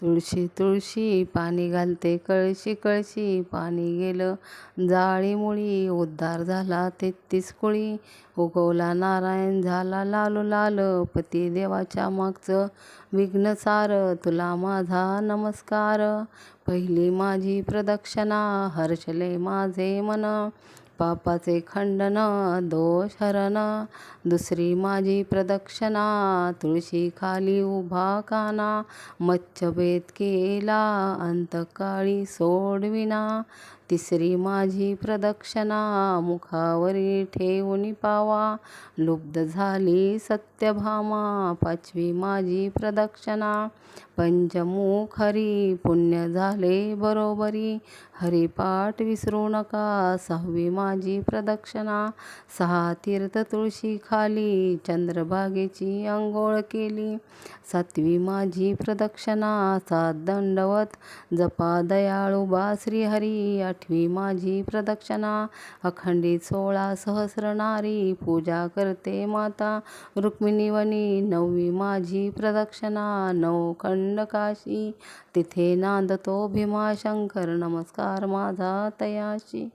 तुळशी तुळशी पाणी घालते कळशी कळशी पाणी गेलं. जाळीमुळी उद्धार झाला तेहतीस कुळी. उगवला नारायण झाला लालू लाल. पती देवाच्या मागचं विघ्न सार. तुला माझा नमस्कार. पहिली माझी प्रदक्षिणा हर्षले माझे मन. पापाचे खंडन दोष हरण दुसरी माझी प्रदक्षिणा तुळशी खाली उभा काना. मच्छभेद केला अंतकाळी सोडविना. तिसरी माझी प्रदक्षिणा मुखावरी ठेवून पावा. लुब्ध झाली सत्यभामा. पाचवी माझी प्रदक्षिणा. पंचमुख हरी पुण्य झाले बरोबरी. हरिपाठ विसरू नका. सहावी माझी प्रदक्षिणा. सहा तीर्थ तुळशी खाली. चंद्रभागेची अंघोळ केली. सातवी माझी प्रदक्षिणा. सात दंडवत. जपा दयाळू बा श्रीहरी. आठवी माझी प्रदक्षिणा अखंडित सोळा सहस्र नारी पूजा करते माता. रुक्मिणीवनी नववी माझी प्रदक्षिणा नऊ खंड काशी तिथे नांदतो भीमाशंकर नमस्कार माझा तयाशी.